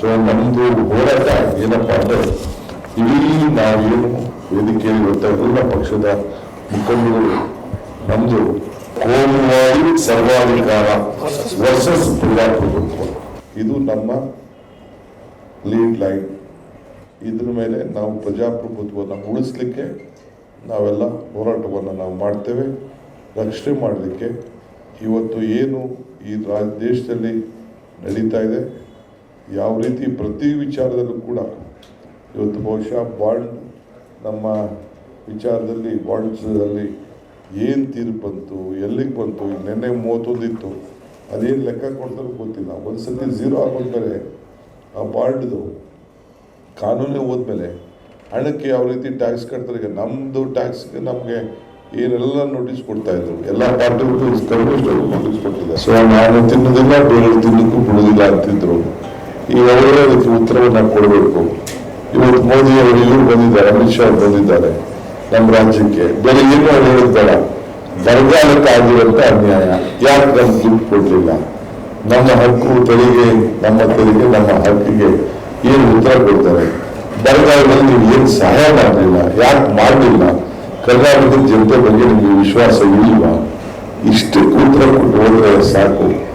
So ನಮ್ದು ಹೋರಾಟ ಏನಪ್ಪಾ ಅಂದ್ರೆ ಇಡೀ ನಾವೇನು ವೇದಿಕೆಯಲ್ಲಿ ಗೊತ್ತಾ ಇದ್ರು ನಮ್ಮ ಪಕ್ಷದ ಮುಖಂಡರು ನಮ್ದು ಕೋಮುವಾಯಿ ಸರ್ವಾಧಿಕಾರ ವರ್ಸಸ್ ಪ್ರಜಾಪ್ರಭುತ್ವ ಇದು ನಮ್ಮ ಲೀಡ್ ಲೈನ್ ಇದ್ರ ಮೇಲೆ ನಾವು ಪ್ರಜಾಪ್ರಭುತ್ವವನ್ನು ಉಳಿಸ್ಲಿಕ್ಕೆ ನಾವೆಲ್ಲ ಹೋರಾಟವನ್ನು ನಾವು ಮಾಡ್ತೇವೆ. ರಕ್ಷಣೆ ಮಾಡಲಿಕ್ಕೆ ಇವತ್ತು ಏನು ಈ ದೇಶದಲ್ಲಿ ನಡೀತಾ ಇದೆ. ಯಾವ ರೀತಿ ಪ್ರತಿ ವಿಚಾರದಲ್ಲೂ ಕೂಡ ಇವತ್ತು ಬಹುಶಃ ಬಾಂಡ್ ನಮ್ಮ ವಿಚಾರದಲ್ಲಿ ಬಾಂಡ್ಸಲ್ಲಿ ಏನು ತೀರ್ಪು ಬಂತು, ಎಲ್ಲಿಗೆ ಬಂತು ನೆನ್ನೆ ಮೂವತ್ತೊಂದು ಇತ್ತು ಅದೇನು ಲೆಕ್ಕ ಕೊಡ್ತಾರೋ ಗೊತ್ತಿಲ್ಲ. ಒಂದು ಸತಿ ಝೀರೋ ಆಗೋದ್ಮೇಲೆ ಆ ಬಾಂಡ್ದು ಕಾನೂನೇ ಹೋದ್ಮೇಲೆ ಹಣಕ್ಕೆ ಯಾವ ರೀತಿ ಟ್ಯಾಕ್ಸ್ ಕಟ್ತಾರೆ ನಮ್ಮದು ಟ್ಯಾಕ್ಸ್ಗೆ ನಮಗೆ ಏನೆಲ್ಲ ನೋಟಿಸ್ ಕೊಡ್ತಾ ಇದ್ರು, ಎಲ್ಲ ಕಮ್ಯುನಿಸ್ಟರು ನೋಟಿಸ್ ಕೊಟ್ಟಿದ್ದಾರೆ. ಸೊ ನಾನು ತಿನ್ನೋದಿಲ್ಲ, ಬೇರೆ ತಿನ್ನಕ್ಕೂ ಬಿಡೋದಿಲ್ಲ ಅಂತಿದ್ರು. ಈಗ ಅವರೇ ಅದಕ್ಕೆ ಉತ್ತರವನ್ನ ಕೊಡಬೇಕು. ಇವತ್ತು ಮೋದಿ ಅವರು ಇಲ್ಲಿ ಬಂದಿದ್ದಾರೆ, ಅಮಿತ್ ಶಾ ಬಂದಿದ್ದಾರೆ ನಮ್ಮ ರಾಜ್ಯಕ್ಕೆ. ಬೇರೆ ಏನು ಅವ್ರು ಹೇಳೋದು ಬೇಡ ಬರಗಾಲಕ್ಕೆ ಆಗಿರುವಂತ ಅನ್ಯಾಯ. ಯಾಕೆ ನಮ್ಗೆ ದುಡ್ಡು ಕೊಡ್ಲಿಲ್ಲ? ನಮ್ಮ ಹಕ್ಕು ತೆರಿಗೆ, ನಮ್ಮ ತೆರಿಗೆ, ನಮ್ಮ ಹಕ್ಕಿಗೆ ಏನು ಉತ್ತರ ಕೊಡ್ತಾರೆ? ಬರಗಾಲದಲ್ಲಿ ನೀವು ಏನು ಸಹಾಯ ಮಾಡಲಿಲ್ಲ? ಯಾಕೆ ಮಾಡಲಿಲ್ಲ? ಕರ್ನಾಟಕದ ಜನತೆ ಬಗ್ಗೆ ನಿಮಗೆ ವಿಶ್ವಾಸ ಇಲ್ವಾ? ಇಷ್ಟು ಉತ್ತರ ಕೊಟ್ಟು ಹೋದ್ರೆ ಸಾಕು.